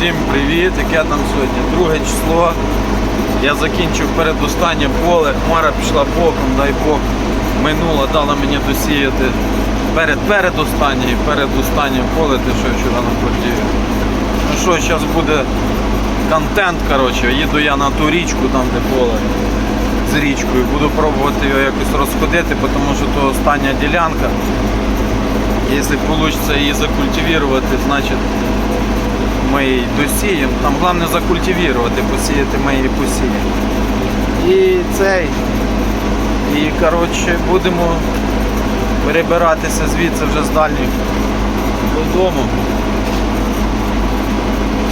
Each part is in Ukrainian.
Всім привіт! Яке там сьогодні? Друге число. Я закінчив передостаннє поле, хмара пішла боком, дай Бог. Минула, дала мені досіяти перед передостаннє і передостаннє поле, те, що я вчора наплодію. Ну що, зараз буде контент, коротше, їду я на ту річку, там де поле з річкою. Буду пробувати його якось розходити, тому що то остання ділянка. Якщо вийде її закультивувати, значить ми її досіємо. Там головне закультивувати, посіяти ми її посіємо. І цей. І коротше будемо перебиратися звідси вже з дальніх додому.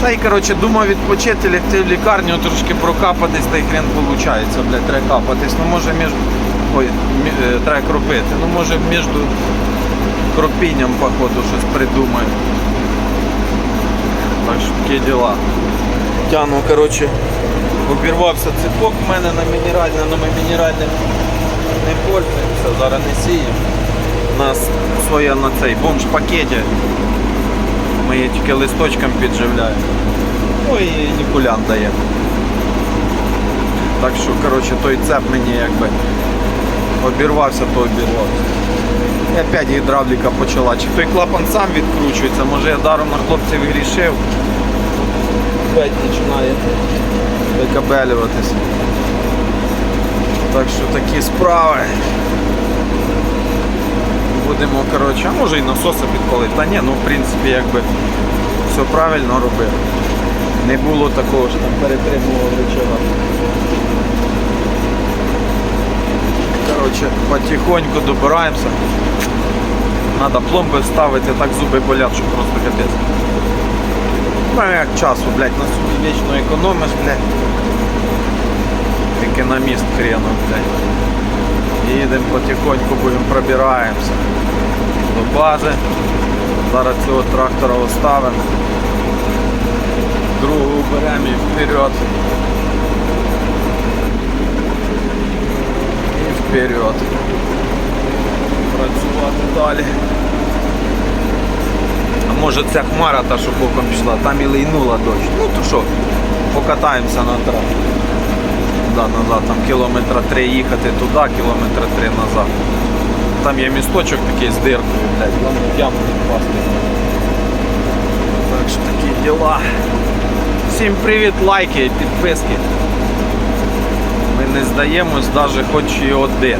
Та й коротше думав відпочити, лягти в лікарню, трошки прокапатись, та й хрен виходить, блядь, треба капатись. Ну може між. Ой, е, треба кропити. Ну може між кропінням, походу, щось придумаю. Так що такі діла. Тяну, коротше, обірвався цепок в мене на мінеральне, але ми мінеральне не пользуємося, зараз не сіємо. У нас своя на цей бомж пакеті. Ми її тільки листочком підживляємо. Ну і нікулян дає. Так що, коротше, той цеп мені якби обірвався, то обірвався. Опять гідравліка почала. Чи той клапан сам відкручується, може я даром на хлопців грішив. Опять починає викабелюватися. Так що такі справи. Будемо, коротше, а може і насоси підпалити. Та ні, ну в принципі якби все правильно робив. Не було такого, що там перетримував речова. Коротше, потихоньку добираємося. Треба пломби ставити, так зуби болять, що просто капець. Ну часу, блядь, на собі вічно економиш, блядь. Економіст хренов, блядь. Їдемо потихоньку, будемо пробираємося до бази. Зараз цього трактора оставимо. Другу беремо і вперед. І вперед. Працювати далі. Може ця хмара та, що боком пішла, там і лейнула дощ. Ну то що, покатаємося на. Да, назад, там кілометра три їхати туди, кілометра три назад. Там є місточок такий з диркою, блядь, в яму не впасти. Так що такі діла. Всім привіт, лайки підписки. Ми не здаємось навіть хоч і один.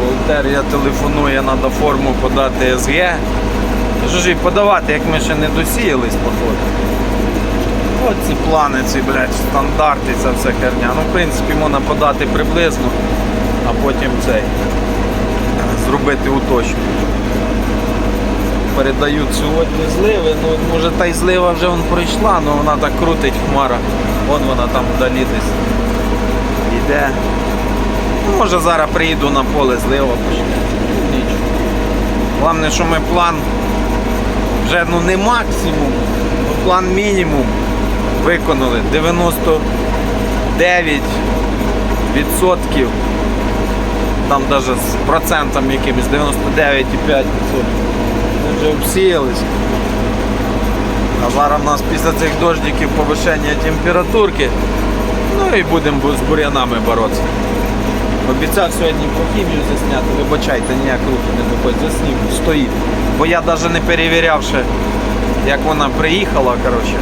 Волтерія телефонує, треба форму подати СГ. Що ж і подавати, як ми ще не досіялись, походу. От ці плани, ці, блядь, стандарти, ця вся херня. Ну, в принципі, можна подати приблизно, а потім цей зробити уточнення. Передають сьогодні зливи, ну може та й злива вже вон пройшла, але вона так крутить хмара. Вон вона там вдалі десь йде. Ну, може зараз приїду на поле злива. Нічого. Головне, що ми план вже ну не максимум, а план мінімум виконали 99%. Там навіть з процентом якимось 99,5%. Ми вже обсіялись. А зараз у нас після цих дождиків повишення температурки. Ну і будемо з бур'янами боротися. Обіцяв сьогодні по хімію засняти, вибачайте, ніяк руки не доходять, заснів, стоїть. Бо я навіть не перевіряв ще, як вона приїхала, коротше.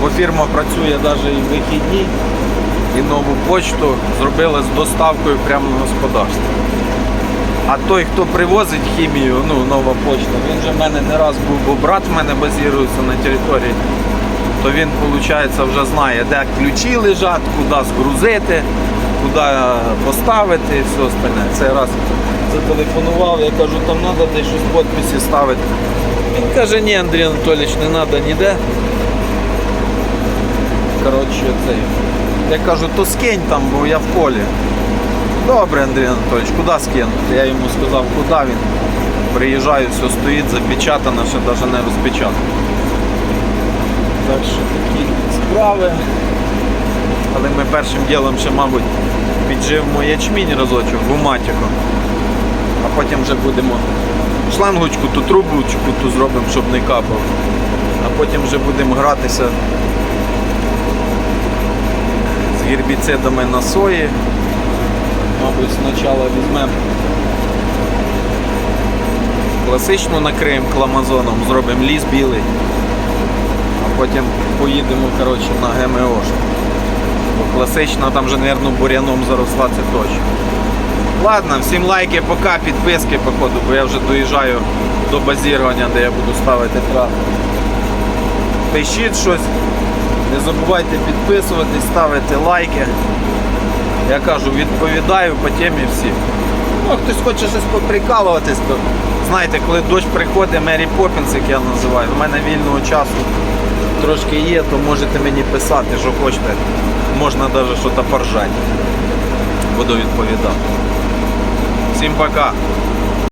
Бо фірма працює навіть і в вихідні, і нову почту зробили з доставкою прямо на господарство. А той, хто привозить хімію, ну, нова почта, він же в мене не раз був, бо брат в мене базірується на території, то він, виходить, вже знає, де ключі лежать, куди згрузити, куди поставити і все остальне. Цей раз зателефонував, я кажу, там треба десь щось підписи ставити. Він каже, ні, Андрій Анатолійович, не треба ніде. Коротше, цей. Я кажу, то скинь там, бо я в полі. Добре, Андрій Анатолійович, куди скинути? Я йому сказав, куди він. Приїжджаю, все стоїть, запечатано, ще навіть не розпечатано. Так що такі справи. Першим ділом ще, мабуть, підживемо ячмінь разочок, гуматиком. А потім вже будемо шлангочку, ту трубочку ту зробимо, щоб не капав. а потім вже будемо гратися з гербіцидами на сої. Мабуть, спочатку візьмемо класичну накриємо кламазоном, зробимо ліс білий, а потім поїдемо коротше, на ГМО. Бо класична там вже, мабуть, буряном заросла, це точно. Ладно, всім лайки, пока, підписки, походу, бо я вже доїжджаю до базірування, де я буду ставити трактор. Пишіть щось, не забувайте підписуватись, ставити лайки. Я кажу, відповідаю по темі всім. Ну, хтось хоче щось поприкалуватись, то знаєте, коли дощ приходить, Мері Поппінс, як я називаю, в мене вільного часу трошки є, то можете мені писати, що хочете. Можна навіть щось поржати. Буду відповідати. Всім пока.